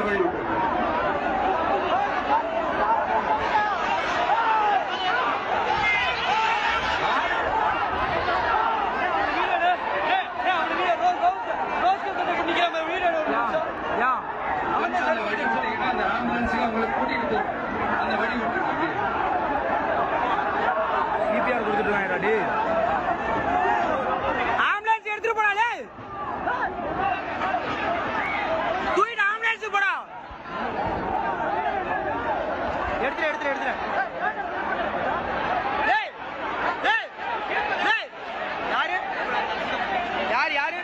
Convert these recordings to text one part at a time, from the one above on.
கொஞ்சம் வழி விட்டு கொஞ்சம் அந்த ஆம்புலன்ஸுக்கு அவங்களை கூட்டிட்டு போகும் அந்த வழி விட்டு சிபிஆர் கொடுத்துட்டு வாங்கடா ஆம்புலன்ஸ் எடுத்துட்டு போடாலே தூக்கிட்டு ஆம்புலன்ஸ் போடா எடுத்துரு எடுத்துரு எடுத்துரு டேய் டேய் டேய் யாரு யார் யாரு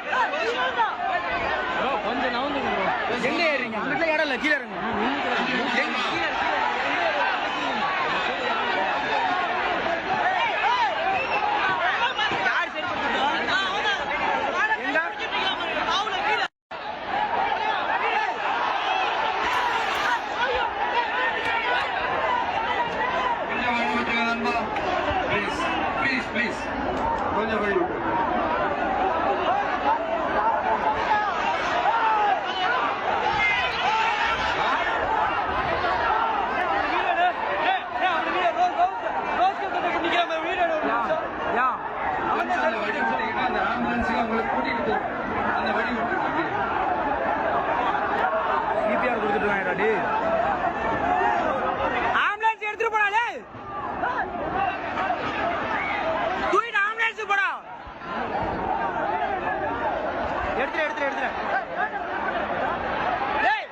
கொஞ்சம் நவுந்து எங்க ஏறீங்க அங்கிட்ட இடம் இல்ல கீழே இருங்க எங்க கீழே யார் சரி கொஞ்சம் வழி விட்டுங்க நண்பா ப்ளீஸ் ப்ளீஸ் ப்ளீஸ் கொஞ்சம் வழி விட்டு யா கொஞ்சம் அந்த வழி விட்டீங்கன்னா அந்த ஆம்புலன்ஸுக்கு அவங்களை கூட்டிட்டு போகும் அந்த வழி விட்டு சிபிஆர் கொடுத்துட்டு வாங்கடா ஆம்புலன்ஸ் எடுத்துட்டு போடாலே தூக்கிட்டு ஆம்புலன்ஸ் போடா. எடுத்துரு எடுத்துரு எடுத்துரு. டேய்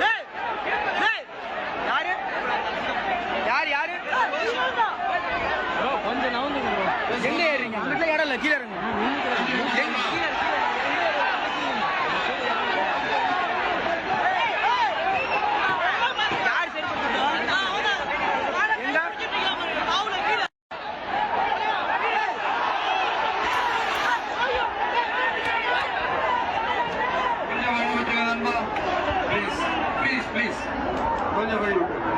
டேய் டேய். யாரு? யார் யாரு? கொஞ்சம் நவுந்து எங்க ஏறீங்க அங்கிட்ட இடம் இல்ல கீழே இருங்க எங்க கீழே யார் சரி எங்க கொஞ்சம் வழி விட்டுங்க நண்பா ப்ளீஸ் ப்ளீஸ் ப்ளீஸ் கொஞ்சம் வழி விட்டு யா கொஞ்சம் அந்த வழி விட்டீங்கன்னா அந்த ஆம்புலன்ஸுக்கு அவங்களை கூட்டிட்டு போகும்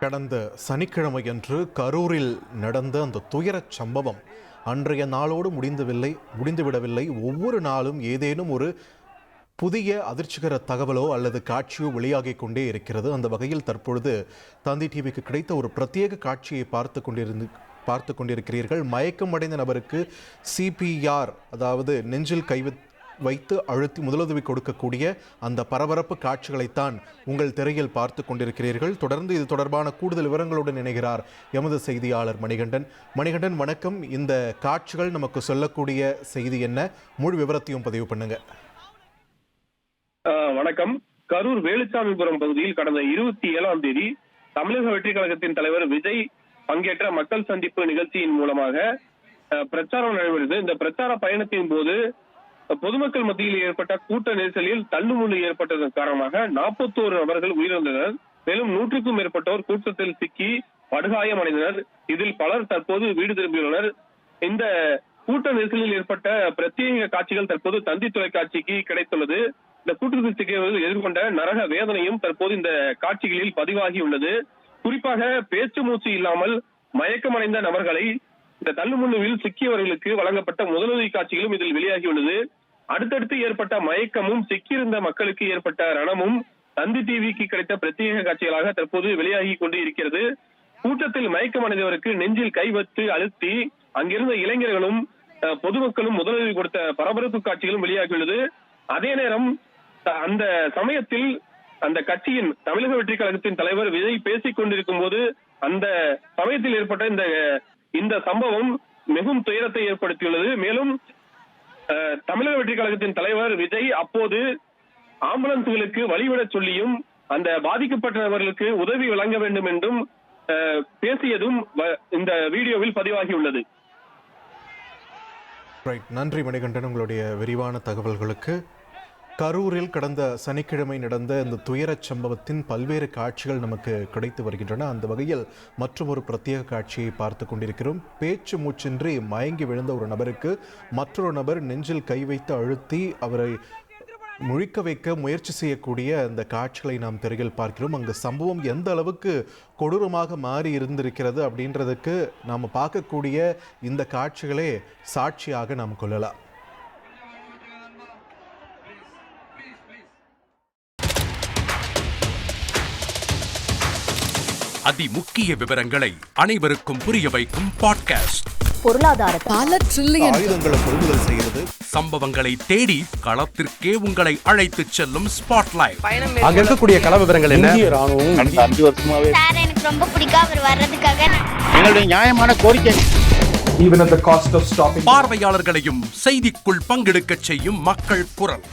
கடந்த சனிக்கிழமையன்று கரூரில் நடந்த அந்த துயரச் சம்பவம். அன்றைய நாளோடு முடிந்தவில்லை முடிந்துவிடவில்லை. ஒவ்வொரு நாளும் ஏதேனும் ஒரு புதிய அதிர்ச்சிகர தகவலோ அல்லது காட்சியோ வெளியாகிக் கொண்டே இருக்கிறது. அந்த வகையில் தற்பொழுது தந்தி டிவிக்கு கிடைத்த ஒரு பிரத்யேக காட்சியை பார்த்து கொண்டிருந்து பார்த்து கொண்டிருக்கிறீர்கள். மயக்கமடைந்த நபருக்கு சிபிஆர் அதாவது நெஞ்சில் கை வைத்து அழுத்தி முதலுதவி கொடுக்கக்கூடிய அந்த பரபரப்பு காட்சிகளைத்தான் உங்கள் திரையில் பார்த்து கொண்டிருக்கிறீர்கள். தொடர்ந்து இது தொடர்பான கூடுதல் விவரங்களுடன் இணைகிறார் எமது செய்தியாளர் மணிகண்டன். மணிகண்டன் வணக்கம். இந்த காட்சிகள் நமக்கு சொல்லக்கூடிய செய்தி என்ன? முழு விவரத்தையும் பதிவு பண்ணுங்கள் வணக்கம். கரூர் வேலுச்சாமிபுரம் பகுதியில் கடந்த இருபத்தி ஏழாம் தேதி தமிழக வெற்றி கழகத்தின் தலைவர் விஜய் பங்கேற்ற மக்கள் சந்திப்பு நிகழ்ச்சியின் மூலமாக பிரச்சாரம் நடைபெற்றது. இந்த பிரச்சார பயணத்தின் போது பொதுமக்கள் மத்தியில் ஏற்பட்ட கூட்ட நெரிசலில் தள்ளுமுள்ளு ஏற்பட்டதன் காரணமாக நாற்பத்தோரு நபர்கள் உயிரிழந்தனர். மேலும் நூற்றுக்கும் மேற்பட்டோர் கூட்டத்தில் சிக்கி படுகாயம் அடைந்தனர் இதில் பலர் தற்போது வீடு திரும்பியுள்ளனர். இந்த கூட்ட நெரிசலில் ஏற்பட்ட பிரத்யேக காட்சிகள் தற்போது தந்தி தொலைக்காட்சிக்கு கிடைத்துள்ளது. இந்த கூட்ட நெரிசலுக்கு எதிர்கொண்ட நரக வேதனையும் தற்போது இந்த காட்சிகளில் பதிவாகியுள்ளது குறிப்பாக பேச்சு மூச்சு இல்லாமல் மயக்கமடைந்த நபர்களை இந்த தள்ளுமுள்ளுவில் சிக்கியவர்களுக்கு வழங்கப்பட்ட முதலுதவி காட்சிகளும் இதில் வெளியாகியுள்ளது அடுத்தடுத்து ஏற்பட்ட மயக்கமும் சிக்கியிருந்த மக்களுக்கு ஏற்பட்ட ரணமும் தந்தி டிவிக்கு கிடைத்த பிரத்யேக காட்சிகளாக தற்போது வெளியாகி கொண்டு இருக்கிறது. கூட்டத்தில் மயக்கமடைந்தவருக்கு நெஞ்சில் கை வைத்து அழுத்தி அங்கிருந்த இளைஞர்களும் பொதுமக்களும் முதலில் கொடுத்த பரபரப்பு காட்சிகளும் வெளியாகியுள்ளது. அதே நேரம் அந்த சமயத்தில் அந்த கட்சியின் தமிழக வெற்றி கழகத்தின் தலைவர் விஜய் பேசிக் கொண்டிருக்கும் போது அந்த சமயத்தில் ஏற்பட்ட இந்த இந்த சம்பவம் மிகவும் துயரத்தை ஏற்படுத்தியுள்ளது. மேலும் அஹ், தமிழக வெற்றி கழகத்தின் தலைவர் விஜய் அப்போது ஆம்புலன்ஸ்களுக்கு வழிவிடச் சொல்லியும் அந்த பாதிக்கப்பட்ட நபர்களுக்கு உதவி வழங்க வேண்டும் என்றும் அஹ், பேசியதும் வ- இந்த வீடியோவில் பதிவாகியுள்ளது. ரைட் நன்றி மணிகண்டன். உங்களுடைய விரிவான தகவல்களுக்கு. கரூரில் கடந்த சனிக்கிழமை நடந்த இந்த துயரச் சம்பவத்தின் பல்வேறு காட்சிகள் நமக்கு கிடைத்து வருகின்றன. அந்த வகையில் மற்றும் ஒரு பிரத்யேக காட்சியை பார்த்து கொண்டிருக்கிறோம். பேச்சு மூச்சின்றி மயங்கி விழுந்த ஒரு நபருக்கு மற்றொரு நபர் நெஞ்சில் கை வைத்து அழுத்தி அவரை முழிக்க வைக்க முயற்சி செய்யக்கூடிய அந்த காட்சிகளை நாம் திரையில் பார்க்கிறோம். அங்கு சம்பவம் எந்த அளவுக்கு கொடூரமாக மாறி இருந்திருக்கிறது அப்படின்றதுக்கு நாம் பார்க்கக்கூடிய இந்த காட்சிகளே சாட்சியாக நாம் கொள்ளலாம். அதிமுக்கிய விவரங்களை அனைவருக்கும் புரிய வைக்கும் பாட்காஸ்ட் பொருளாதார பல ட்ரில்லியன் ஆயுதங்களை கொள்முதல் செய்கிறது. சம்பவங்களை தேடி களத்திற்கே உங்களை அழைத்துச் செல்லும் ஸ்பாட்லைட் அங்க இருக்கக்கூடிய கள விவரங்கள் என்ன? சார் எனக்கு ரொம்ப பிடிக்கும் அவர் வர்றதுக்காக நான் எங்களுடைய நியாயமான கோரிக்கை. பார்வையாளர்களையும் செய்திக்குள் பங்கெடுக்கச் செய்யும் மக்கள் குரல்.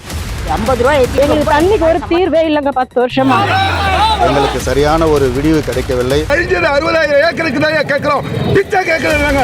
ஐம்பது ரூபாய் எங்களுக்கு தண்ணிக்கு ஒரு தீர்வே இல்லைங்க பத்து வருஷமா. எங்களுக்கு சரியான ஒரு விடிவு கிடைக்கவில்லை. அறுபதாயிரம் ஏக்கருக்கு தான் கேட்கிறோம் பிச்சை கேட்கறாங்க